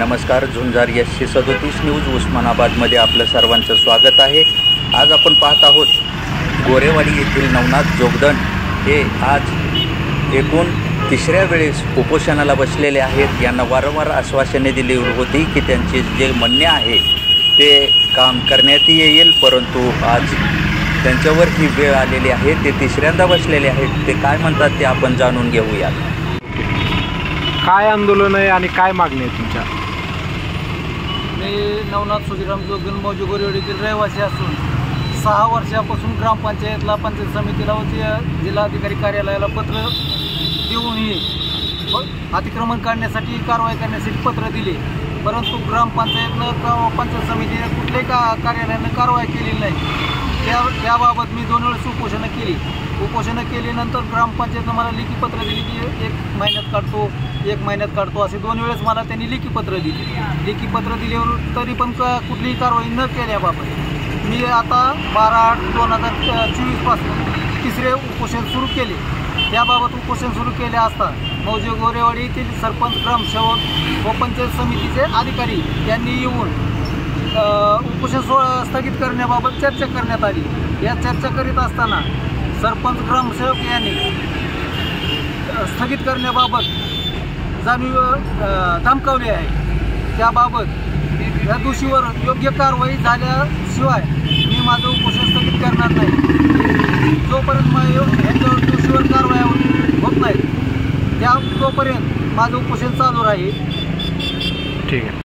नमस्कार झुंजार एसशे सदोतीस न्यूज उस्मानाबादमध्ये आपलं सर्वांचं स्वागत आहे. आज आपण पाहत आहोत गोरेवाडी येथील नवनाथ जोगदन हे आज एकूण तिसऱ्या वेळेस उपोषणाला बसलेले आहेत. यांना वारंवार आश्वासने दिली होती की त्यांचे जे म्हणणे आहे ते काम करण्यात येईल परंतु आज त्यांच्यावर ही वेळ आलेली आहे. ते तिसऱ्यांदा बसलेले आहेत. ते काय म्हणतात ते आपण जाणून घेऊयात. काय आंदोलन आहे आणि काय मागणी आहे तुमच्या? मी नवनाथ सुधीराम जोगन मौजी गोरेवाडीतील रहिवासी असून सहा वर्षापासून ग्रामपंचायतला पंचायत समितीला व जिल्हाधिकारी कार्यालयाला पत्र देऊनही अतिक्रमण काढण्यासाठी कारवाई करण्यासाठी पत्र दिले. परंतु ग्रामपंचायतनं पंचायत समितीने कुठल्याही का कार्यालयानं कारवाई केलेली नाही. त्या त्याबाबत मी दोन वेळेस उपोषणं केली. उपोषणं केल्यानंतर ग्रामपंचायतनं मला लिखीपत्र दिली की एक महिन्यात काढतो एक महिन्यात काढतो असे दोन वेळेस मला त्यांनी लिखीपत्र दिली. लेखीपत्र दिल्यावर तरी पण क- कुठलीही कारवाई न केल्याबाबत मी आता बारा आठ दोन हजार चोवीसपासून तिसरे उपोषण सुरू केले. त्याबाबत उपोषण सुरू केले असता मौजे गोरेवाडी येथील सरपंच ग्रामसेवक व पंचायत समितीचे अधिकारी यांनी येऊन उपोषण स्थगित करण्याबाबत चर्चा करण्यात आली. या चर्चा करीत असताना सरपंच ग्रामसेवक यांनी स्थगित करण्याबाबत जाणीव धमकावली आहे. त्याबाबत या दोषीवर योग्य कारवाई झाल्याशिवाय मी माझं उपोषण स्थगित करणार नाही. जोपर्यंत मग दोषीवर कारवाई होत नाही त्या तोपर्यंत माझं उपोषण चालू राहील. ठीक आहे.